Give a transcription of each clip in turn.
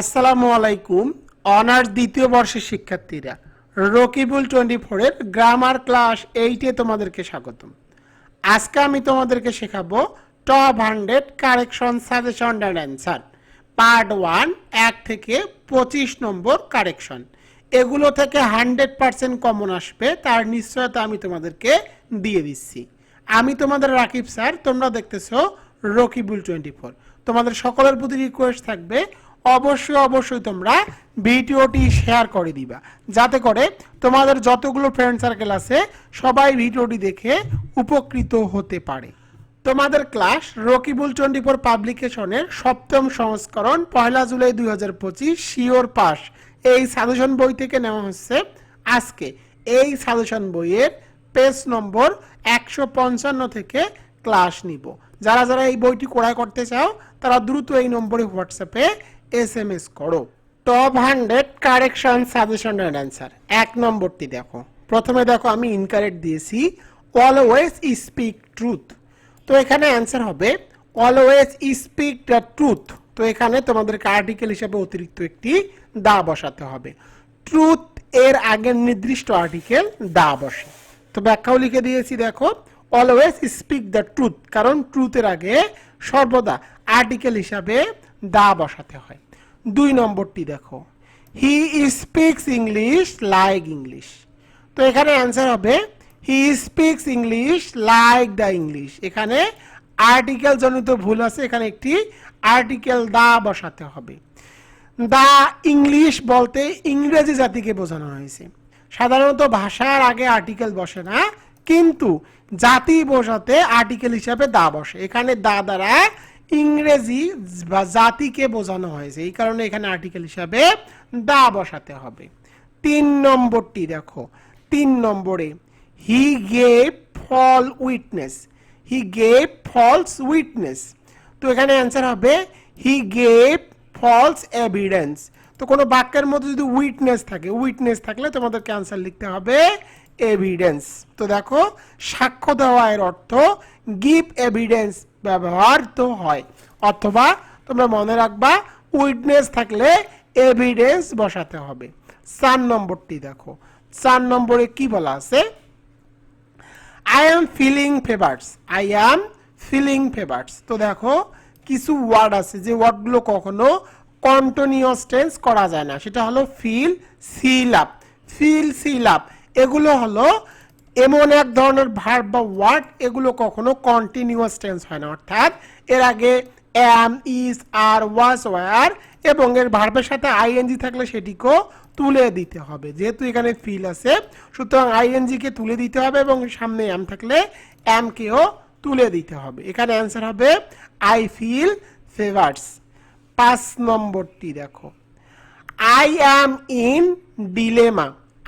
আসসালামু আলাইকুম, অনার্স দ্বিতীয় বর্ষের শিক্ষার্থীরা। রকিবুল টোয়েন্টি ফোরের গ্রামার ক্লাস এইটে তোমাদেরকে স্বাগতম। আজকে আমি তোমাদেরকে শেখাবো top hundred correction suggestion and answer. Part one, এক থেকে পঁচিশ নম্বর কারেকশন। এগুলো থেকে হান্ড্রেড পার্সেন্ট কমন আসবে, তার নিশ্চয়তা আমি তোমাদেরকে দিয়ে দিচ্ছি। আমি তোমাদের রাকিব স্যার, তোমরা দেখতেছো রকিবুল টোয়েন্টি ফোর। তোমাদের সকলের প্রতি রিকোয়েস্ট থাকবে অবশ্যই অবশ্যই তোমরা ভিডিওটি শেয়ার করে দিবা। যাতে করে তোমাদের যতগুলো ফ্রেন্ড সার্কেল আছে, সবাই ভিডিওটি দেখে উপকৃত হতে পারে। তোমাদের ক্লাস রকিবুল ফোর পাবলিকেশনের সপ্তম সংস্করণ পয়লা জুলাই দুই হাজার পঁচিশ শিওর পাস। এই সাজেশন বই থেকে নেওয়া হচ্ছে আজকে। এই সাজেশন বইয়ের পেজ নম্বর একশো পঞ্চান্ন থেকে ক্লাস নিব। যারা যারা এই বইটি ক্রয় করতে চাও, তারা দ্রুত এই নম্বরে হোয়াটসঅ্যাপে এস এম এস করো। Top hundred correction suggestion and answer এক নম্বরটি দেখো। প্রথমে দেখো, আমি ইনকারেক্ট দিয়েছি। অলওয়েজ স্পিক ট্রুথ তো এখানে অ্যান্সার হবে অলওয়েজ স্পিক দ্য ট্রুথ তো এখানে তোমাদেরকে আর্টিকেল হিসাবে অতিরিক্ত একটি দা বসাতে হবে। ট্রুথ এর আগের নির্দিষ্ট আর্টিকেল দা বসে। তো ব্যাখ্যাও লিখে দিয়েছি, দেখো। অলওয়েজ স্পিক দ্য ট্রুথ কারণ ট্রুথের আগে সর্বদা আর্টিকেল হিসাবে দা বসাতে হয়। দুই নম্বরটি দেখো। He speaks English like English তো এখানে অ্যান্সার হবে he speaks English like the English এখানে আর্টিকেল জনিত ভুল আছে, এখানে একটি আর্টিকেল দা বসাতে হবে। দা ইংলিশ বলতে ইংরেজি জাতিকে বোঝানো হয়েছে। সাধারণত ভাষার আগে আর্টিকেল বসে না, কিন্তু জাতি বোঝাতে আর্টিকেল হিসাবে দা বসে। এখানে দা দ্বারা ইংরেজি বা জাতিকে বোঝানো হয়েছে। এই কারণে এখানে আর্টিকেল হিসাবে দা বসাতে হবে। তিন নম্বরটি দেখো। তিন নম্বরে he gave fall witness he gave false witness তো এখানে অ্যান্সার হবে হি গেভ ফলস এভিডেন্স তো কোনো বাক্যের মধ্যে যদি উইটনেস থাকে উইটনেস থাকলে তোমাদেরকে অ্যান্সার লিখতে হবে এভিডেন্স তো দেখো, সাক্ষ্য দেওয়া এর অর্থ গিভ এভিডেন্স ব্যবহার তো হয়। অথবা তোমরা মনে রাখবা, উইটনেস থাকলে এভিডেন্স বসাতে হবে। চার নম্বরটি দেখো। চার নম্বরে কি বলা আছে? I am feeling favours I am feeling favours তো দেখো, কিছু ওয়ার্ড আছে যে ওয়ার্ডগুলো কখনো কন্টিনিউয়াস টেন্স করা যায় না। সেটা হলো fill sill up fill sill up এগুলো হলো এমন এক ধরনের ভার্ব বা ওয়ার্ড এগুলো কখনো কন্টিনিউয়াস টেন্স হয় না। অর্থাৎ এর আগে am is R was were এবং এর ভার্বের সাথে আইএনজি থাকলে সেটিকেও তুলে দিতে হবে। যেহেতু এখানে ফিল আছে, সুতরাং আইএনজি কে তুলে দিতে হবে এবং সামনে এম থাকলে এম কেও তুলে দিতে হবে। এখানে অ্যান্সার হবে আই ফিল ফেভার্স পাঁচ নম্বরটি দেখো। I am in dilemma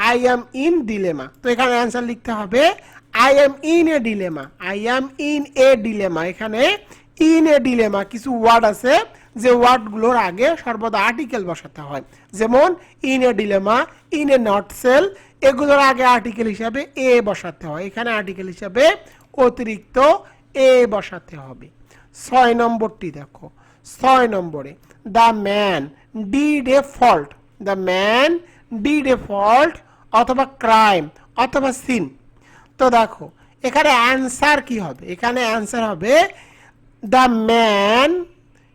I am in dilemma তো এখানে অ্যান্সার লিখতে হবে I am in a dilemma I am in a dilemma এখানে ইন এ ডিলেমা কিছু ওয়ার্ড আছে, যে ওয়ার্ডগুলোর আগে সর্বদা আর্টিকেল বসাতে হয়। যেমন in a dilemma in a nutshell এগুলোর আগে আর্টিকেল হিসাবে এ বসাতে হয়। এখানে আর্টিকেল হিসাবে অতিরিক্ত এ বসাতে হবে। ছয় নম্বরটি দেখো। ছয় নম্বরে the man did a fault the man did a fault অথবা ক্রাইম অথবা সিন তো দেখো, এখানে অ্যান্সার কি হবে? এখানে অ্যান্সার হবে দ্য ম্যান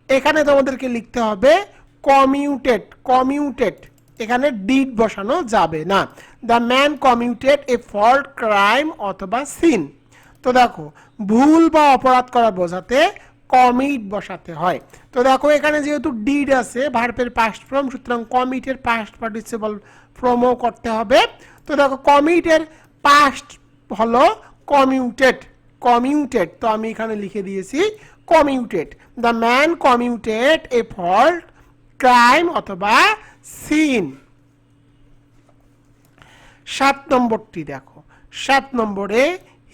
এখানে তোমাদেরকে লিখতে হবে কমিউটেড কমিউটেড এখানে ডিড বসানো যাবে না। The man committed a fault crime অথবা সিন তো দেখো, ভুল বা অপরাধ করা বোঝাতে কমিট বসাতে হয়। তো দেখো, এখানে যেহেতু ডিড আছে ভার্পের পাস্ট ফর্ম সুতরাং কমিটের পাস্ট পার্টিসিপল ফর্মও করতে হবে। তো দেখো কমিটের পাস্ট হলো কমিউটেড কমিউটেড তো আমি এখানে লিখে দিয়েছি committed the man committed a fault crime অথবা সিন সাত নম্বরটি দেখো, সাত নম্বরে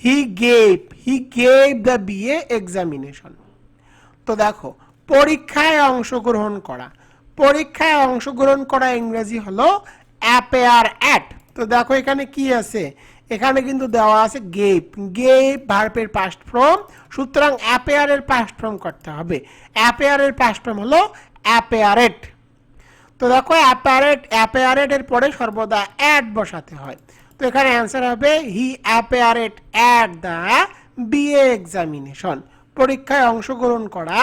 he gave he gave the BA examination তো দেখো, পরীক্ষায় অংশগ্রহণ করা। পরীক্ষায় অংশগ্রহণ করা ইংরেজি হলো অ্যাপেয়ার অ্যাট তো দেখো এখানে কি আছে? এখানে কিন্তু দেওয়া আছে গেপ গেপ ভার্পের পাস্ট ফর্ম সুতরাং অ্যাপেয়ারের পাস্ট ফর্ম করতে হবে। অ্যাপেয়ারের পাস্ট ফর্ম হলো অ্যাপেয়ারেট তো দেখো অ্যাপারেট অ্যাপেয়ারেট এর পরে সর্বদা অ্যাড বসাতে হয়। তো এখানে অ্যান্সার হবে he appeared at the BA examination পরীক্ষায় অংশগ্রহণ করা,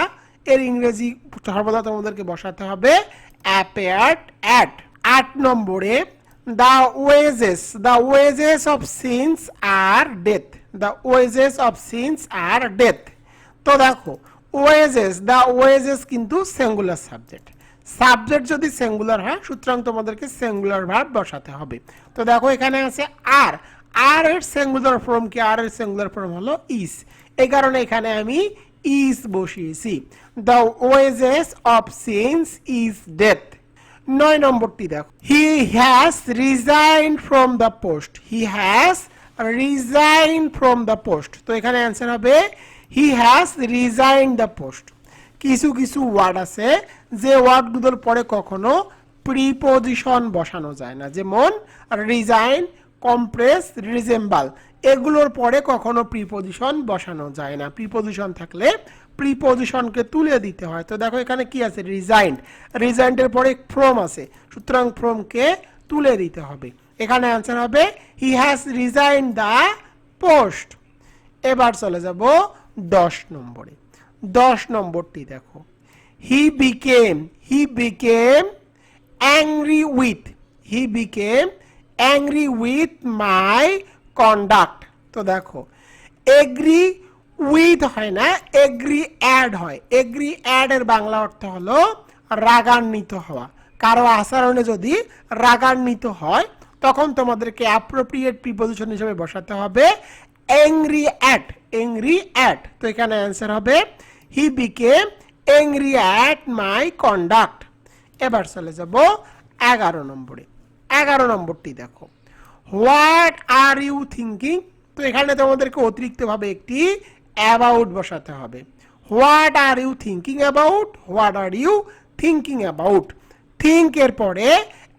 এর ইংরেজি সর্বদা তোমাদেরকে বসাতে হবে অ্যাপেয়ার্ড অ্যাট আট নম্বরে the wages the wages of sins are death the wages of sins are death তো দেখো ওয়েজেস দ্য ওয়েজেস কিন্তু সিঙ্গুলার সাবজেক্ট সাবজেক্ট যদি সিঙ্গুলার হয়, সুতরাং তোমাদেরকে সিঙ্গুলার ভার্ব বসাতে হবে। তো দেখো এখানে আছে আর আর এর সিঙ্গুলার ফর্ম কি? আর এর সিঙ্গুলার ফর্ম হলো ইস এই কারণে এখানে আমি ইস বসিয়েছি। The wages of sins is death নয় নম্বরটি দেখো। He has resign from the post he has resign from the post তো এখানে অ্যান্সার হবে he has resign the post কিছু কিছু ওয়ার্ড আছে, যে ওয়ার্ডগুলোর পরে কখনো প্রিপোজিশন বসানো যায় না। যেমন রিজাইন কম্প্রেস রিজেম্বাল এগুলোর পরে কখনো প্রিপোজিশন বসানো যায় না। প্রিপোজিশন থাকলে প্রিপোজিশনকে তুলে দিতে হয়। তো দেখো এখানে কি আছে? রিজাইন্ড রিজাইন্ডের পরে ফ্রম আছে। সুতরাং ফ্রমকে তুলে দিতে হবে। এখানে অ্যান্সার হবে he has resign the post এবার চলে যাব দশ নম্বরে। দশ নম্বরটি দেখো। He became he became angry with he became angry with my conduct তো দেখো এগ্রি উইথ হয় না এগ্রি অ্যাড হয়। এগ্রি অ্যাড এর বাংলা অর্থ হলো রাগান্বিত হওয়া। কারও আচরণে যদি রাগান্বিত হয়, তখন তোমাদেরকে অ্যাপ্রোপ্রিয়েট প্রিপোজিশন হিসেবে বসাতে হবে অ্যাংরি অ্যাট অ্যাংরি অ্যাট তো এখানে অ্যান্সার হবে he became angry at my conduct এবার চলে যাব এগারো নম্বরে। এগারো নম্বরটি দেখো। হোয়াট আর ইউ থিঙ্কিং তো এখানে তোমাদেরকে অতিরিক্তভাবে একটি অ্যাবাউট বসাতে হবে। What are you thinking about what are you thinking about think এর পরে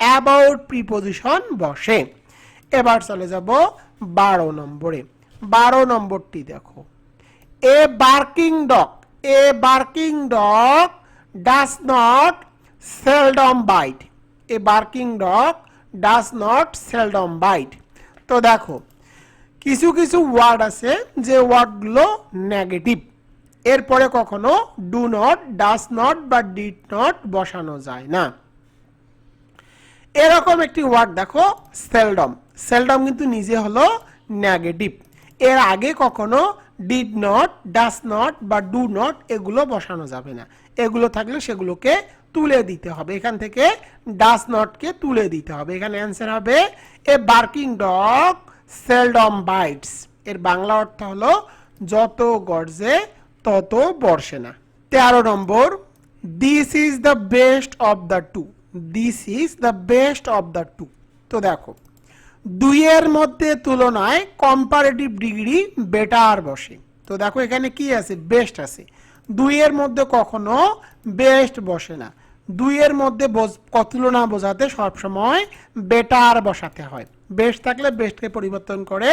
অ্যাবাউট প্রিপোজিশন বসে। এবার চলে যাব বারো নম্বরে। বারো নম্বরটি দেখো। A barking dog a barking dog does not seldom bite a barking dog does not seldom bite তো দেখো কিছু কিছু ওয়ার্ড আছে যে ওয়ার্ডগুলো নেগেটিভ এরপরে কখনো ডু নট ডাস নট বা ডিড নট বসানো যায় না। এরকম একটি ওয়ার্ড দেখো সেলডম সেলডম কিন্তু নিজে হলো নেগেটিভ এর আগে কখনো ডিড নট ডাস নট বা ডু নট এগুলো বসানো যাবে না। এগুলো থাকলে সেগুলোকে তুলে দিতে হবে। এখান থেকে ডাস নটকে তুলে দিতে হবে। এখানে অ্যান্সার হবে a barking dog seldom bites. এর বাংলা অর্থ হলো, যত গর্জে তত বর্ষে না। তেরো নম্বর this is the best of the two this is the best of the two তো দেখো, দুইয়ের মধ্যে তুলনায় কম্পারেটিভ ডিগ্রি বেটার বসে। তো দেখো এখানে কি আছে? বেস্ট আছে। দুইয়ের মধ্যে কখনো বেস্ট বসে না। দুইয়ের মধ্যে তুলনা বোঝাতে সবসময় বেটার বসাতে হয়। বেস্ট থাকলে বেস্টকে পরিবর্তন করে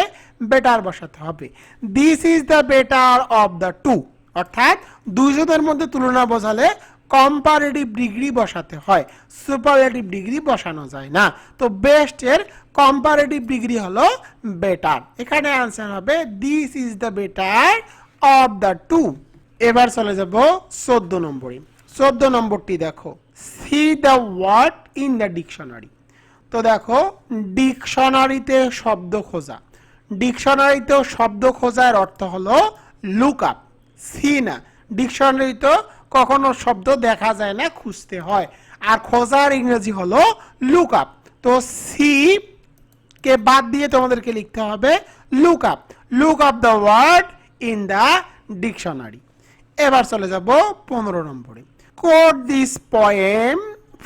বেটার বসাতে হবে। This is the better of the two অর্থাৎ দুইজনের মধ্যে তুলনা বোঝালে কম্পারেটিভ ডিগ্রি বসাতে হয়। সুপারেটিভ ডিগ্রি বসানো যায় না। তো বেস্টের কম্পারেটিভ ডিগ্রি হলো বেটার এখানে অ্যান্সার হবে this is the better of the two এবার চলে যাব চোদ্দ নম্বরে। চোদ্দ নম্বরটি দেখো। See the word in the dictionary তো দেখো, ডিকশনারিতে শব্দ খোঁজা। ডিকশনারিতেও শব্দ খোঁজার অর্থ হলো লুক আপ সি না। ডিকশনারিতে কখনো শব্দ দেখা যায় না, খুঁজতে হয়। আর খোঁজার ইংরেজি হলো লুক আপ তো সি কে বাদ দিয়ে তোমাদেরকে লিখতে হবে look up look up the word in the dictionary এবার চলে যাব পনেরো নম্বরে। Code this poem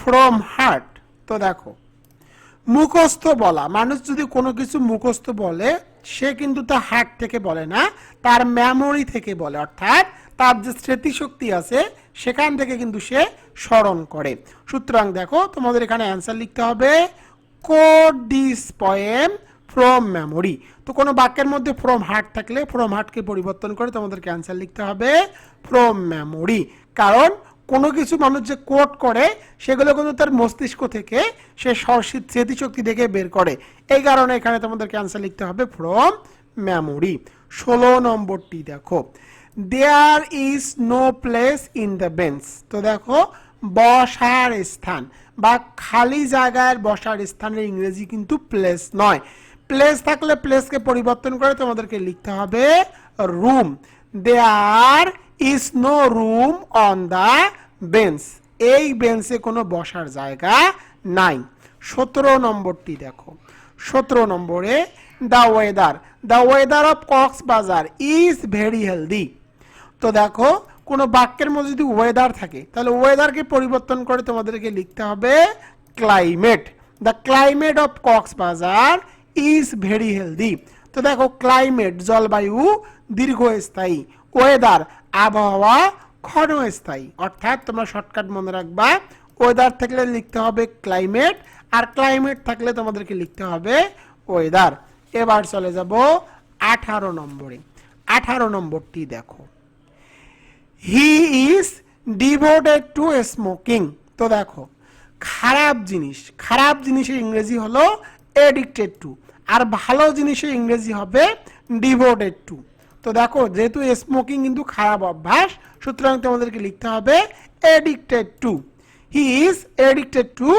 from heart তো দেখো মুখস্থ বলা। মানুষ যদি কোনো কিছু মুখস্থ বলে, সে কিন্তু তা হার্ট থেকে বলে না, তার মেমোরি থেকে বলে। অর্থাৎ তার যে স্মৃতিশক্তি আছে, সেখান থেকে কিন্তু সে স্মরণ করে। সুতরাং দেখো, তোমাদের এখানে অ্যান্সার লিখতে হবে code this poem from memory তো কোনো বাক্যের মধ্যে ফ্রম হার্ট থাকলে ফ্রম হার্টকে পরিবর্তন করে তোমাদেরকে অ্যান্সার লিখতে হবে ফ্রম মেমোরি কারণ কোনো কিছু মানুষ যে কোট করে, সেগুলো কিন্তু তার মস্তিষ্ক থেকে সে স্মৃতিশক্তি থেকে বের করে। এই কারণে এখানে তোমাদের ক্যান্সার লিখতে হবে ফ্রম মেমোরি ষোলো নম্বরটি দেখো। There is no place in the bench তো দেখো, বসার স্থান বা খালি জায়গায় বসার স্থানের ইংরেজি কিন্তু প্লেস নয়। প্লেস থাকলে প্লেসকে পরিবর্তন করে তোমাদেরকে লিখতে হবে room there is no room on the bench এই বেঞ্চে কোনো বসার জায়গা নাই। সতেরো নম্বরটি দেখো। সতেরো নম্বরে the weather the weather of Cox's Bazar is very healthy তো দেখো, কোনো বাক্যের মধ্যে যদি ওয়েদার থাকে, তাহলে ওয়েদারকে পরিবর্তন করে তোমাদেরকে লিখতে হবে climate the climate of Cox's Bazar is very healthy তো দেখো ক্লাইমেট জলবায়ু দীর্ঘস্থায়ী। ওয়েদার আবহাওয়া ক্ষণস্থায়ী। অর্থাৎ তোমরা শর্টকাট মনে রাখবা ওয়েদার থাকলে লিখতে হবে ক্লাইমেট আর ক্লাইমেট থাকলে তোমাদেরকে লিখতে হবে ওয়েদার এবার চলে যাব আঠারো নম্বরে। আঠারো নম্বরটি দেখো। He is devoted to smoking তো দেখো, খারাপ জিনিস, খারাপ জিনিসের ইংরেজি হলো এডিক্টেড টু আর ভালো জিনিসের ইংরেজি হবে ডিভোটেড টু তো দেখো, যেহেতু স্মোকিং কিন্তু খারাপ অভ্যাস, সুতরাং তোমাদেরকে লিখতে হবে addicted to he is addicted to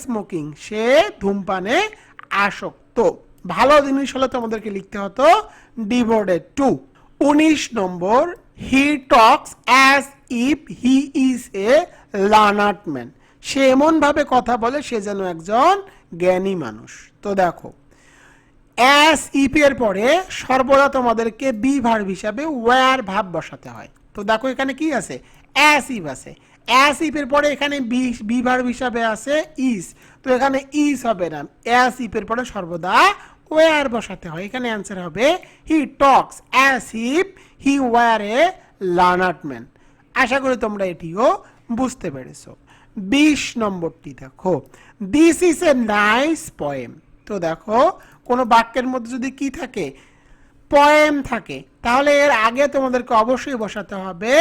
smoking সে ধূমপানে আসক্ত। ভালো জিনিস হলে তোমাদেরকে লিখতে হতো ডিভোটেড টু উনিশ নম্বর he talks as if he is a learned man সে এমনভাবে কথা বলে, সে যেন একজন জ্ঞানী মানুষ। তো দেখো অ্যাস ইপের পরে সর্বদা তোমাদেরকে বি ভার্ব হিসাবে ওয়ার ভাব বসাতে হয়। তো দেখো এখানে কি আছে? অ্যাস ইপ আছে। অ্যাস ইপের পরে এখানে বি বি ভার্ব হিসাবে আছে ইস তো এখানে ইস হবে না। অ্যাস ইপের পরে সর্বদা ওয়ার বসাতে হয়। এখানে অ্যান্সার হবে he talks as if he were a learned man আশা করি তোমরা এটিও বুঝতে পেরেছ। বিশ নম্বরটি দেখো। This is a nice poem তো দেখো কোনো বাক্যের মধ্যে যদি কি থাকে? পয়েম থাকে। তাহলে এর আগে তোমাদেরকে অবশ্যই বসাতে হবে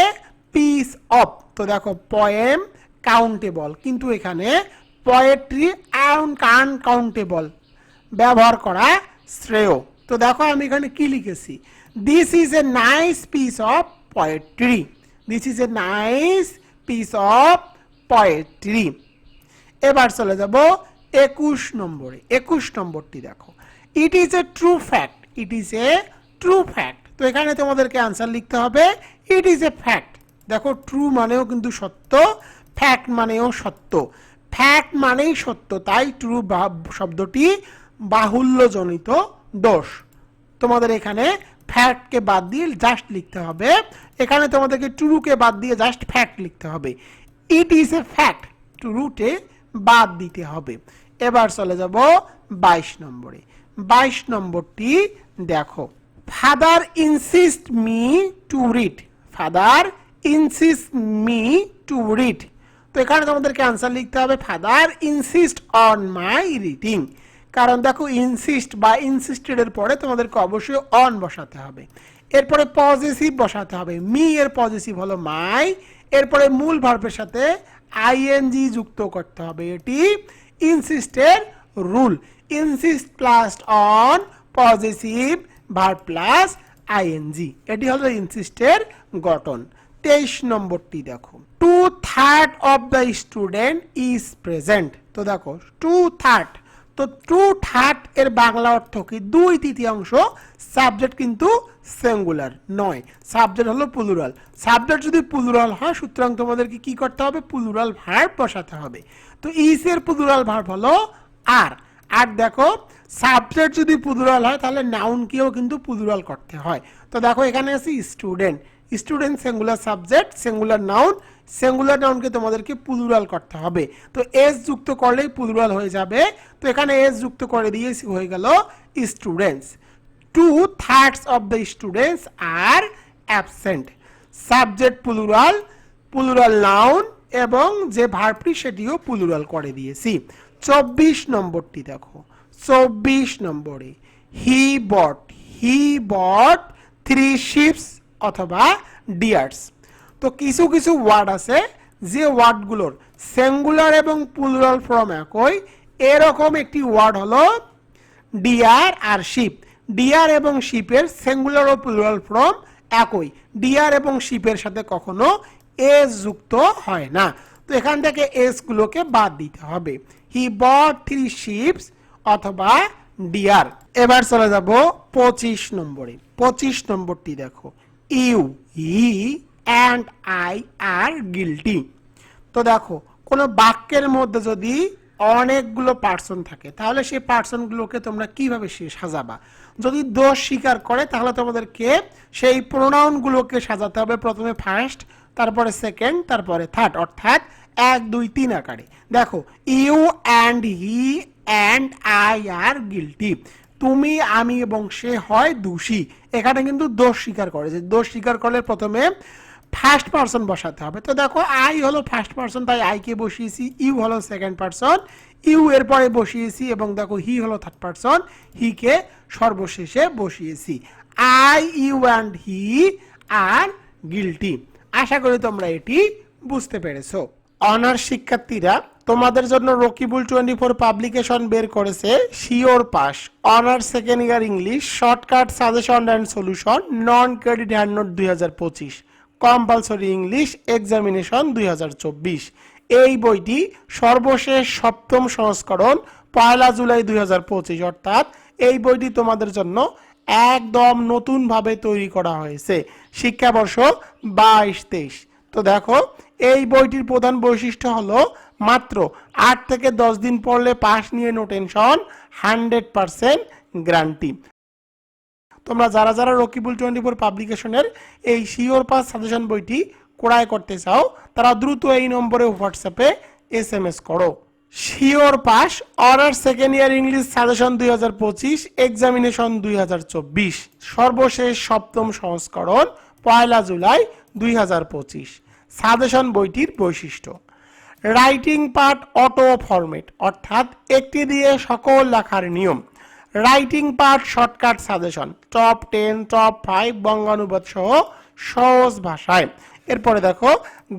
পিস অফ তো দেখো পয়েম কাউন্টেবল কিন্তু এখানে পয়েট্রি আনকাউন্টেবল ব্যবহার করা শ্রেয়। তো দেখো, আমি এখানে কি লিখেছি? This is a nice piece of poetry this is a nice piece of poetry এবার চলে যাব একুশ নম্বরে। একুশ নম্বরটি দেখো। It is a true fact it is a true fact তো এখানে তোমাদেরকে আনসার লিখতে হবে ইট ইজ এ ফ্যাক্ট দেখো ট্রু মানেও কিন্তু সত্য ফ্যাক্ট মানেও সত্য। ফ্যাক্ট মানেই সত্য, তাই ট্রু শব্দটি বাহুল্যজনিত দোষ। তোমাদের এখানে ফ্যাক্টকে বাদ দিয়ে জাস্ট লিখতে হবে। এখানে তোমাদেরকে ট্রুকে বাদ দিয়ে জাস্ট ফ্যাক্ট লিখতে হবে। ইট ইজ এ ফ্যাক্ট ট্রুটে বাদ দিতে হবে। এবার চলে যাব বাইশ নম্বরে। বাইশ নম্বরটি দেখো। Father insist me to read father insist me to read তো এখানে তোমাদেরকে আনসার লিখতে হবে father insist on my reading কারণ দেখো ইনসিস্ট বা ইনসিস্টেড এর পরে তোমাদেরকে অবশ্যই অন বসাতে হবে। এরপরে পজিটিভ বসাতে হবে। মি এর পজিটিভ হলো মাই এরপরে মূল ভার্বের সাথে আইএনজি যুক্ত করতে হবে। এটি ইনসিস্টের rule insist plus on positive verb plus ING এটি হলো ইনসিস্টের গঠন। তেইশ নম্বরটি দেখো। Two third of the student is present তো দেখো টু থার্ড তো টু থার্ড এর বাংলা অর্থ কি? দুই তৃতীয়াংশ সাবজেক্ট কিন্তু সিঙ্গুলার নয়। সাবজেক্ট হলো প্লুরাল সাবজেক্ট যদি প্লুরাল হয়, সুতরাং তোমাদেরকে কি করতে হবে? প্লুরাল ভার্ব বসাতে হবে। তো ইসের প্লুরাল ভার্ব হলো আর আর দেখো সাবজেক্ট যদি প্লুরাল হয়, তাহলে নাউনকেও কিন্তু প্লুরাল করতে হয়। তো দেখো, এখানে আছে student student singular subject singular noun singular নাউনকে তোমাদেরকে প্লুরাল করতে হবে। তো এস যুক্ত করলেই প্লুরাল হয়ে যাবে। তো এখানে এস যুক্ত করে দিয়েছি হয়ে গেল students two thirds of the students are absent subject plural plural noun এবং যে ভার্বটি সেটিও প্লুরাল করে দিয়েছি। চব্বিশ নম্বরটি দেখো। চব্বিশ নম্বরে he bought he bought three sheeps অথবা ডিয়ার্স তো কিছু কিছু ওয়ার্ড আছে যে ওয়ার্ডগুলোর সিঙ্গুলার এবং প্লুরাল ফর্ম একই। এরকম একটি ওয়ার্ড হলো ডিয়ার আর শিপ ডিয়ার এবং শিপের সিঙ্গুলার ও প্লুরাল ফর্ম একই। ডিয়ার এবং শিপের সাথে কখনো এস যুক্ত হয় না। তো এখান থেকে এস গুলোকে বাদ দিতে হবে। হি বট থ্রি শিপস অথবা ডিয়ার এবার চলে যাব পঁচিশ নম্বরে। পঁচিশ নম্বরটি দেখো। You, he, and I are guilty. তো দেখো, কোনো বাক্যের মধ্যে যদি অনেকগুলো পার্সন থাকে, তাহলে সেই পার্সনগুলোকে তোমরা কীভাবে সাজাবা? যদি দোষ স্বীকার করে, তাহলে তোমাদেরকে সেই প্রোনাউনগুলোকে সাজাতে হবে। প্রথমে ফার্স্ট তারপরে সেকেন্ড তারপরে থার্ড অর্থাৎ এক, দুই, তিন আকারে। দেখো, you and he and I are guilty. তুমি, আমি এবং সে হয় দোষী। এখানে কিন্তু দোষ স্বীকার করে যে দোষ স্বীকার করলে প্রথমে ফার্স্ট পার্সন বসাতে হবে। তো দেখো আই হলো ফার্স্ট পার্সন তাই আইকে বসিয়েছি, ইউ হলো সেকেন্ড পার্সন ইউ এর পরে বসিয়েছি এবং দেখো, হি হলো থার্ড পার্সন হিকে সর্বশেষে বসিয়েছি। I you and he are guilty আশা করি তোমরা এটি বুঝতে পেরেছ। অনার্স শিক্ষার্থীরা তোমাদের জন্য রকিবুল টোয়েন্টি ফোর পাবলিকেশন বের করেছে sure pass. Honours second year English, shortcut, suggestion and solution, non credit hand note দুই হাজার পঁচিশ। কম্পালসরি ইংলিশ, এক্সামিনেশন দুই হাজার চব্বিশ। এই বইটি সর্বশেষ সপ্তম সংস্করণ, পয়লা জুলাই দুই হাজার পঁচিশ, অর্থাৎ এই বইটি তোমাদের জন্য একদম নতুনভাবে তৈরি করা হয়েছে। শিক্ষাবর্ষ বাইশ তেইশ। তো দেখো, এই বইটির প্রধান বৈশিষ্ট্য হলো মাত্র আট থেকে দশ দিন পড়লে পাস নিয়ে no tension hundred percent guarantee. তোমরা যারা যারা রকিবুল টোয়েন্টি ফোর পাবলিকেশনের এই শিওর পাস সাজেশন বইটি ক্রয় করতে চাও, তারা দ্রুত এই নম্বরে হোয়াটসঅ্যাপে এস এম এস করো। Sure pass honours second year English suggestion দুই হাজার পঁচিশ, এক্সামিনেশন দুই হাজার চব্বিশ। সর্বশেষ সপ্তম সংস্করণ পয়লা জুলাই দুই হাজার পঁচিশ সাজেশন বইটির বৈশিষ্ট্য। রাইটিং পার্ট অটো ফরম্যাট, অর্থাৎ একটি দিয়ে সকল লেখার নিয়ম। Writing part shortcut suggestion, top ten, top five বঙ্গানুবাদ সহ সহজ ভাষায়। এরপরে দেখো,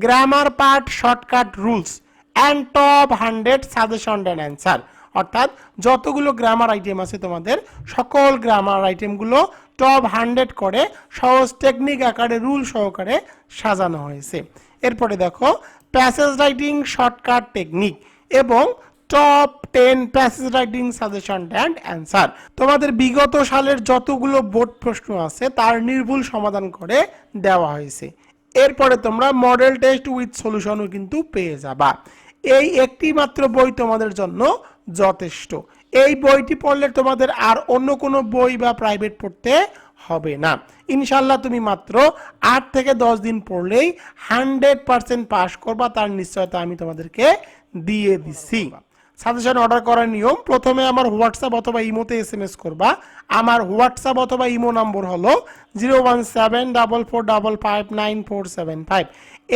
grammar part shortcut rules and top hundred suggestion and answer অর্থাৎ যতগুলো গ্রামার আইটেম আছে তোমাদের, সকল গ্রামার আইটেমগুলো টপ হান্ড্রেড করে সহজ টেকনিক আকারে রুল সহকারে সাজানো হয়েছে। এরপরে দেখো প্যাসেজ রাইটিং শর্টকাট টেকনিক এবং top ten passage writing suggestion and answer তোমাদের বিগত সালের যতগুলো বোর্ড প্রশ্ন আছে, তার নির্ভুল সমাধান করে দেওয়া হয়েছে। এরপরে তোমরা মডেল টেস্ট উইথ সলিউশনও কিন্তু পেয়ে যাবা। এই একটি মাত্র বই তোমাদের জন্য যথেষ্ট। এই বইটি পড়লে তোমাদের আর অন্য কোনো বই বা প্রাইভেট পড়তে হবে না। ইনশাল্লাহ তুমি মাত্র আট থেকে দশ দিন পড়লেই হান্ড্রেড পার্সেন্ট পাস করবা, তার নিশ্চয়তা আমি তোমাদেরকে দিয়ে দিচ্ছি সাজেশন অর্ডার করার নিয়ম, প্রথমে আমার হোয়াটসঅ্যাপ অথবা ইমোতে এস এম এস করবা। আমার হোয়াটসঅ্যাপ অথবা ইমো নম্বর হলো zero one seven double four double five nine four seven five.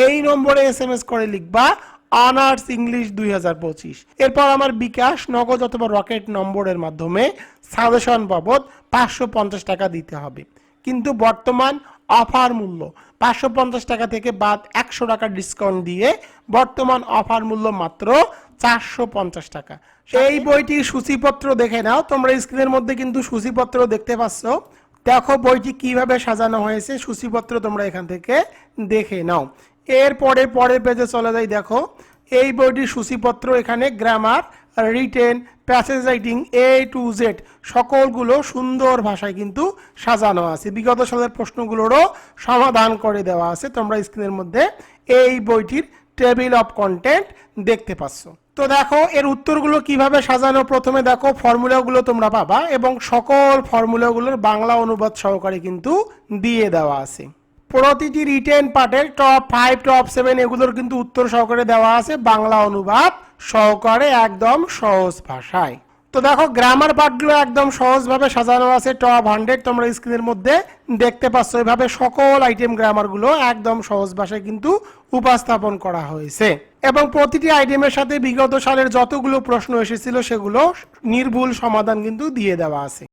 এই নম্বরে এস এম এস করে লিখবা অনার্স ইংলিশ দুই হাজার পঁচিশ। এরপর আমার বিকাশ নগদ অথবা রকেট নম্বরের মাধ্যমে সাজেশন বাবদ পাঁচশো পঞ্চাশ টাকা দিতে হবে। কিন্তু বর্তমান অফার মূল্য পাঁচশো পঞ্চাশ টাকা থেকে বাদ একশো টাকা ডিসকাউন্ট দিয়ে বর্তমান অফার মূল্য মাত্র চারশো পঞ্চাশ টাকা। এই বইটির সূচিপত্র দেখে নাও। তোমরা স্ক্রিনের মধ্যে কিন্তু সূচিপত্র দেখতে পাচ্ছ। দেখো বইটি কীভাবে সাজানো হয়েছে। সূচিপত্র তোমরা এখান থেকে দেখে নাও। এরপরে পরের পেজে চলে যাই, দেখো। এই বইটির সূচিপত্র এখানে grammar written passage writing A to Z সকলগুলো সুন্দর ভাষায় কিন্তু সাজানো আছে। বিগত সালের প্রশ্নগুলোরও সমাধান করে দেওয়া আছে। তোমরা স্ক্রিনের মধ্যে এই বইটির টেবিল অফ কন্টেন্ট দেখতে পাচ্ছ। তো দেখো, এর উত্তরগুলো কীভাবে সাজানো? প্রথমে দেখো ফর্মুলাগুলো তোমরা পাবা এবং সকল ফর্মুলাগুলোর বাংলা অনুবাদ সহকারে কিন্তু দিয়ে দেওয়া আছে। প্রতিটি রিটেন পার্টের টপ ফাইভ টপ সেভেন এগুলোর কিন্তু উত্তর সহকারে দেওয়া আছে, বাংলা অনুবাদ সহকারে একদম সহজ ভাষায়। তো দেখো গ্রামার পার্টগুলো একদম সহজভাবে সাজানো আছে টপ হান্ড্রেড তোমরা স্ক্রিনের মধ্যে দেখতে পাচ্ছ। এভাবে সকল আইটেম গ্রামারগুলো একদম সহজ ভাষায় কিন্তু উপস্থাপন করা হয়েছে। এবং প্রতিটি আইটেমের সাথে বিগত সালের যতগুলো প্রশ্ন এসেছিল, সেগুলো নির্ভুল সমাধান কিন্তু দিয়ে দেওয়া আছে।